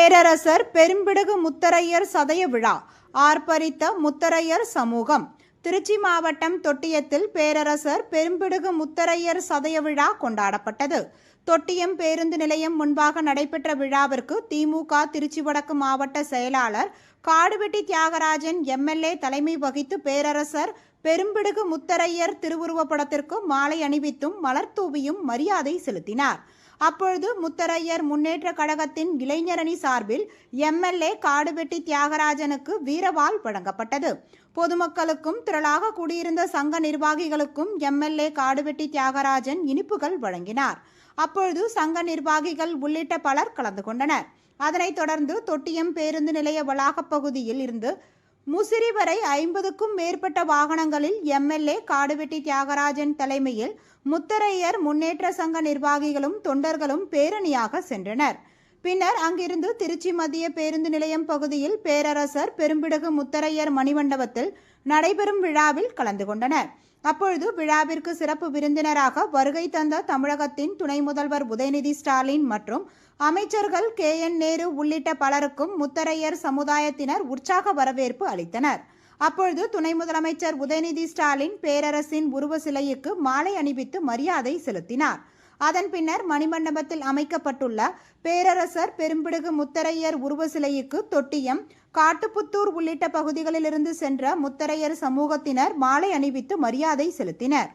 பேரரசர் பெரும்பிடுகு முத்தரையர் சதய விழா ஆர்ப்பரித்த முத்தரையர் சமூகம். திருச்சி மாவட்டம் தொட்டியத்தில் பேரரசர் பெரும்பிடுகு முத்தரையர் சதய விழா கொண்டாடப்பட்டது. தொட்டியம் பேருந்து நிலையம் முன்பாக நடைபெற்ற விழாவிற்கு திமுக திருச்சி வடக்கு மாவட்ட செயலாளர் காடுவெட்டி தியாகராஜன் எம்எல்ஏ தலைமை வகித்து பேரரசர் பெரும்பிடுகு முத்தரையர் திருவுருவப்படத்திற்கு மாலை அணிவித்தும் மலர் தூவியும் மரியாதை செலுத்தினார். அப்பொழுது முத்தரையர் முன்னேற்ற கழகத்தின் இளைஞரணி சார்பில் எம்எல்ஏ காடுவெட்டி தியாகராஜனுக்கு வீரவால் வழங்கப்பட்டது. பொதுமக்களுக்கும் திரளாக கூடியிருந்த சங்க நிர்வாகிகளுக்கும் எம்எல்ஏ காடுவெட்டி தியாகராஜன் இனிப்புகள் வழங்கினார். அப்பொழுது சங்க நிர்வாகிகள் உள்ளிட்ட பலர் கலந்து கொண்டனர். அதனைத் தொடர்ந்து தொட்டியம் பேருந்து நிலைய வளாகப் பகுதியில் இருந்து முசிறி வரை ஐம்பதுக்கும் மேற்பட்ட வாகனங்களில் எம்எல்ஏ காடுவெட்டி தியாகராஜன் தலைமையில் முத்தரையர் முன்னேற்ற சங்க நிர்வாகிகளும் தொண்டர்களும் பேரணியாக சென்றனர். பின்னர் அங்கிருந்து திருச்சி மத்திய பேருந்து நிலையம் பகுதியில் பேரரசர் பெரும்பிடுகு முத்தரையர் மணிமண்டபத்தில் நடைபெறும் விழாவில் கலந்து கொண்டனர். அப்பொழுது விழாவிற்கு சிறப்பு விருந்தினராக வருகை தந்த தமிழகத்தின் துணை முதல்வர் உதயநிதி ஸ்டாலின் மற்றும் அமைச்சர்கள் கே என் நேரு உள்ளிட்ட பலருக்கும் முத்தரையர் சமுதாயத்தினர் உற்சாக வரவேற்பு அளித்தனர். அப்பொழுது துணை முதலமைச்சர் உதயநிதி ஸ்டாலின் பேரரசின் உருவ சிலைக்கு மாலை அணிவித்து மரியாதை செலுத்தினார். அதன் பின்னர் மணிமண்டபத்தில் அமைக்கப்பட்டுள்ள பேரரசர் பெரும்பிடுகு முத்தரையர் உருவ சிலைக்கு தொட்டியம் காட்டுப்புத்தூர் உள்ளிட்ட பகுதிகளிலிருந்து சென்ற முத்தரையர் சமூகத்தினர் மாலை அணிவித்து மரியாதை செலுத்தினர்.